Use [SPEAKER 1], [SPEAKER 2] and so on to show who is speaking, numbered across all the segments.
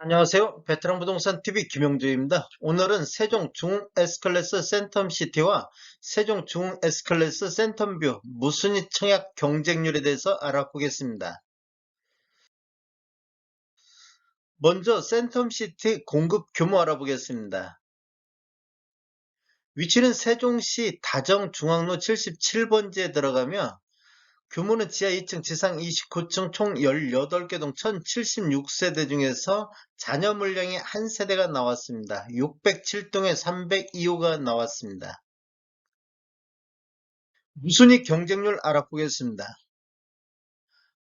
[SPEAKER 1] 안녕하세요. 베테랑 부동산 TV 김영주입니다. 오늘은 세종 중흥 S클래스 센텀시티와 세종 중흥 S클래스 센텀뷰 무순위 청약 경쟁률에 대해서 알아보겠습니다. 먼저 센텀시티 공급 규모 알아보겠습니다. 위치는 세종시 다정중앙로 77번지에 들어가며 규모는 지하 2층, 지상 29층 총 18개 동 1076세대 중에서 자녀 물량이 한 세대가 나왔습니다. 607동에 302호가 나왔습니다. 무순위 경쟁률 알아보겠습니다.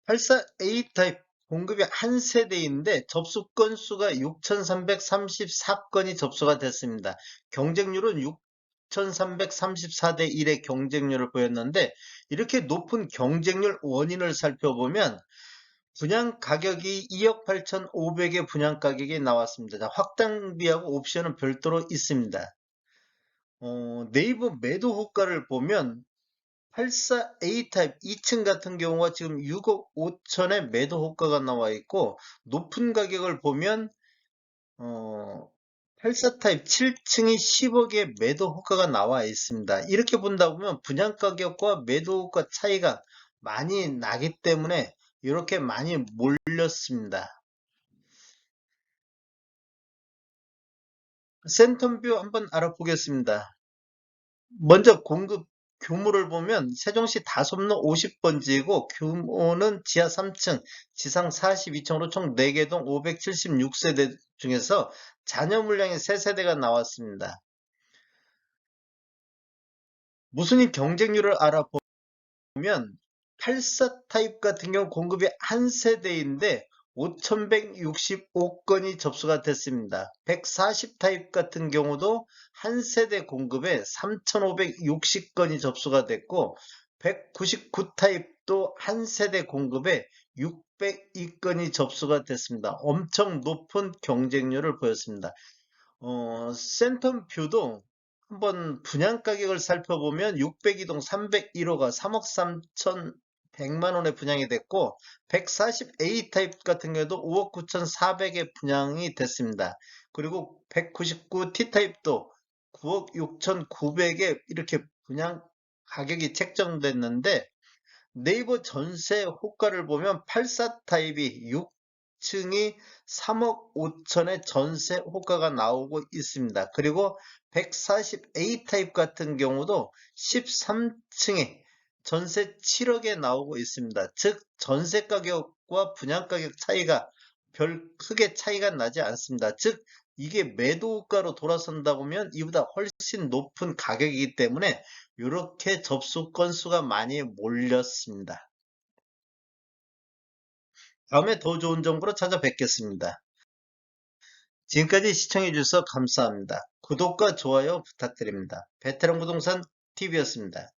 [SPEAKER 1] 84A 타입 공급이 한 세대인데 접수 건수가 6,334건이 접수가 됐습니다. 경쟁률은 6,334대 1의 경쟁률을 보였는데 이렇게 높은 경쟁률 원인을 살펴보면 분양 가격이 2억 8,500의 분양 가격이 나왔습니다. 자, 확당비하고 옵션은 별도로 있습니다. 어, 네이버 매도 호가를 보면 84A 타입 2층 같은 경우가 지금 6억 5천의 매도 호가가 나와 있고 높은 가격을 보면 어, 84 타입 7층이 10억의 매도 호가가 나와 있습니다. 이렇게 본다 보면 분양 가격과 매도 호가 차이가 많이 나기 때문에 이렇게 많이 몰렸습니다. 센텀뷰 한번 알아보겠습니다. 먼저 공급 규모를 보면 세종시 다솜로 50번지이고 규모는 지하 3층, 지상 42층으로 총 4개 동 576세대 중에서 자녀 물량이 3세대가 나왔습니다. 무순위 경쟁률을 알아보면 84 타입 같은 경우 공급이 한 세대인데 5,165건이 접수가 됐습니다. 140 타입 같은 경우도 한 세대 공급에 3,560건이 접수가 됐고 199 타입도 한 세대 공급에 602건이 접수가 됐습니다. 엄청 높은 경쟁률을 보였습니다. 어, 센텀뷰도 한번 분양 가격을 살펴보면 602동 301호가 3억 3천 100만 원에 분양이 됐고 140A 타입 같은 경우도 5억 9,400에 분양이 됐습니다. 그리고 199 T 타입도 9억 6,900에 이렇게 분양 가격이 책정됐는데 네이버 전세 호가를 보면 84 타입이 6층이 3억 5천의 전세 호가가 나오고 있습니다. 그리고 140A 타입 같은 경우도 13층에 전세 7억에 나오고 있습니다. 즉 전세 가격과 분양 가격 차이가 별 크게 차이가 나지 않습니다. 즉 이게 매도가로 돌아선다 보면 이보다 훨씬 높은 가격이기 때문에 이렇게 접수 건수가 많이 몰렸습니다. 다음에 더 좋은 정보로 찾아뵙겠습니다. 지금까지 시청해주셔서 감사합니다. 구독과 좋아요 부탁드립니다. 베테랑 부동산 TV였습니다.